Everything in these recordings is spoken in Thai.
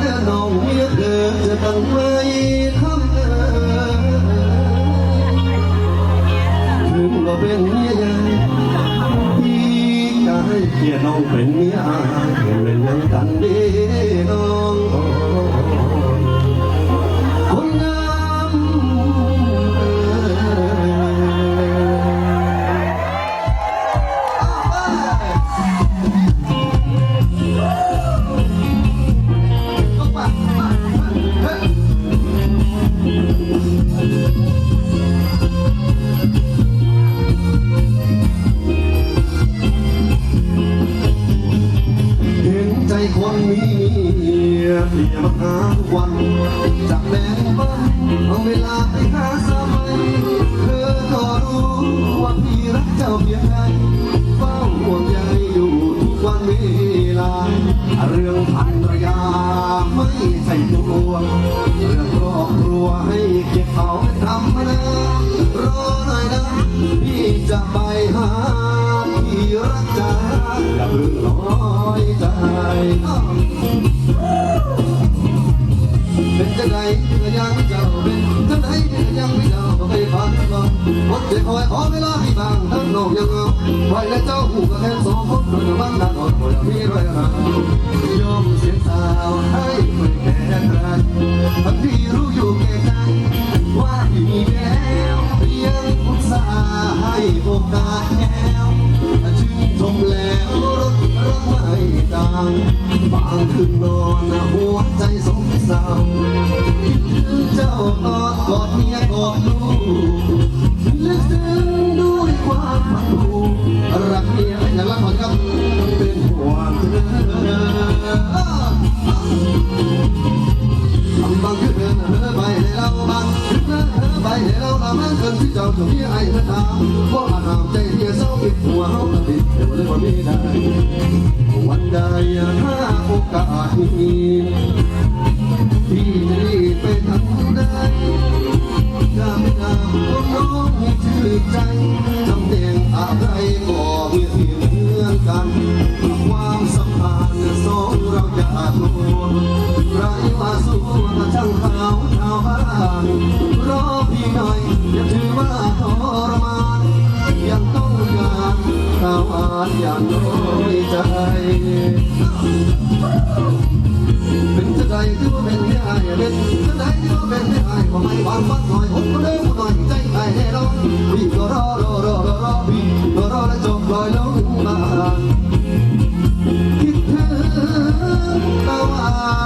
เดินน้องเมียเธอจะตั้งไว้ทำเออถึงว่าเป็นเมียใหญ่พี่จะให้เกียรติน้องเป็นเมียอายเป็นยังกันดีน้อง พี่รัก ไปฟังก่อนหมดจะคอยขอเวลาให้บางทั้งนอกยังเอาไว้และเจ้าหูก็แค่สองคนคนละบ้านดังอดคนละมีไรนะยอมเสียสาวให้ไม่แค่ใครทั้งที่รู้อยู่แก่ใจว่าพี่มี อดกอดเมียกอดลูกลึกซึ้งด้วยความพันผูกรักเมียอย่าละก่อนครับเป็นห่วงเธอทำบางคืนเดินเธอไปให้เราบางคืนเดินเธอไปให้เราละมันกินที่เจ้าจะมีไอ้เธอทำว่าอาหามใจเดียเศร้าปิดหัวเขากระติดเดี๋ยวเลยว่ามีได้วันใดถ้าโอกาสมีพี่จะรีบ ช่างขาวชาวบ้านรอพี่หน่อยอย่าถือว่าทรมานยังต้องการข้าวอาหารอย่างน้อยใจเป็นจะใดที่ว่าเป็นไม่อายเป็นจะใดที่ว่าเป็นไม่อายก็ไม่หวางมัดหน่อยผมก็เดินหน่อยใจใครแน่นอนพี่ก็รอรอรอรอรอพี่ก็รอและจบลอยลงมาคิดถึงตะวันถู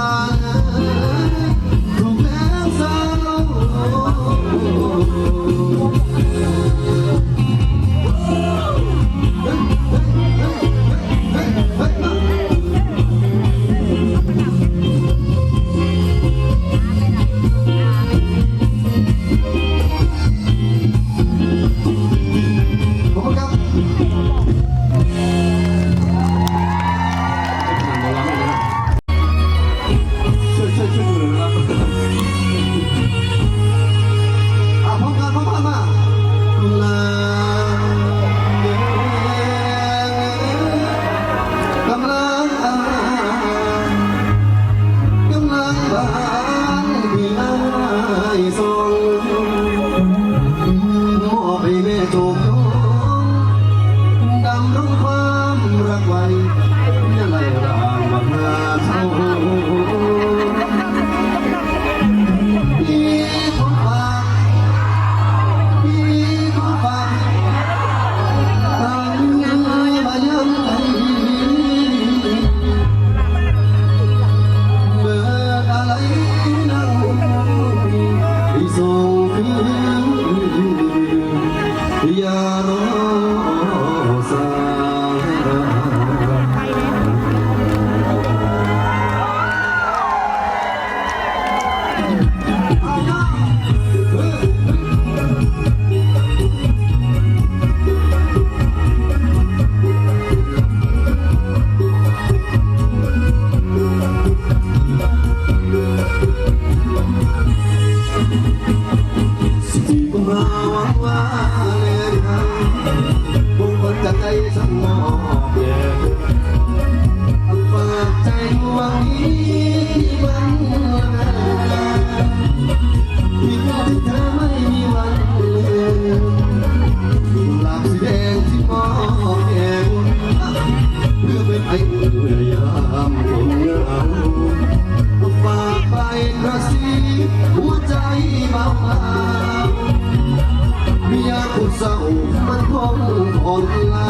คนลา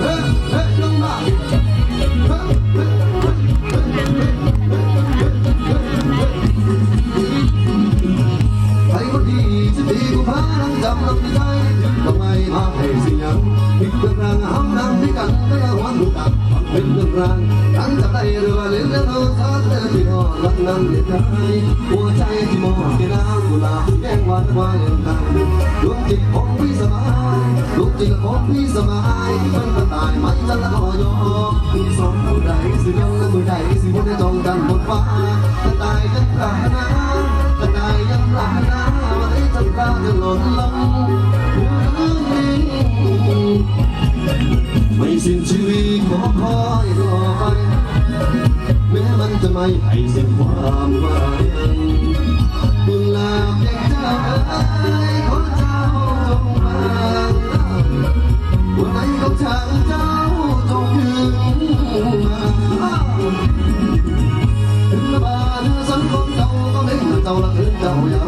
เฮ้เก็ดีจะดีกว่าพนังจำลำใจทำไมมาให้สิยังพิกรงห้องน้ำที่กันก็ยังหวังดูกันเป็นเรื่องรงตั้งใจเรือเล่นแล้วเราเต้นที่นอนักนั่งเด็ดใจหัวใจที่มองที่น้ำกุหลาบแก้งวันวานไทน์ ดวงจิตของพี่สบายมันก็ตายไม่จะละก็ยอมสองผู้ใดสิยองและผู้ใดสิบุญได้จองกันบนฟ้าจะตายจะปรารนาจะตายยังปรารถนาวันนี้จะตาจะหล่นลงไม่สิ้นชีวิตขอคอยรอไปแม้มันจะไม่ให้สิ้นความหมาย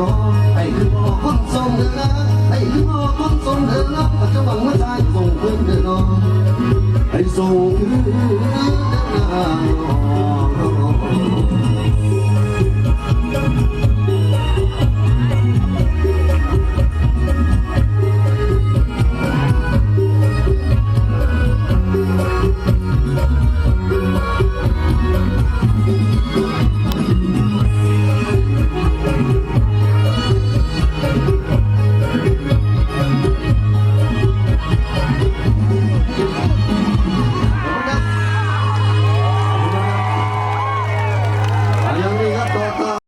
นเจ้าอย่ารอให้คือพ่อคนทรงเดินนะให้คือพ่อคนทรงเดินนะปัจจุบันหัวใจส่งคืนเดินนอนให้ส่งคืนเดินหน้า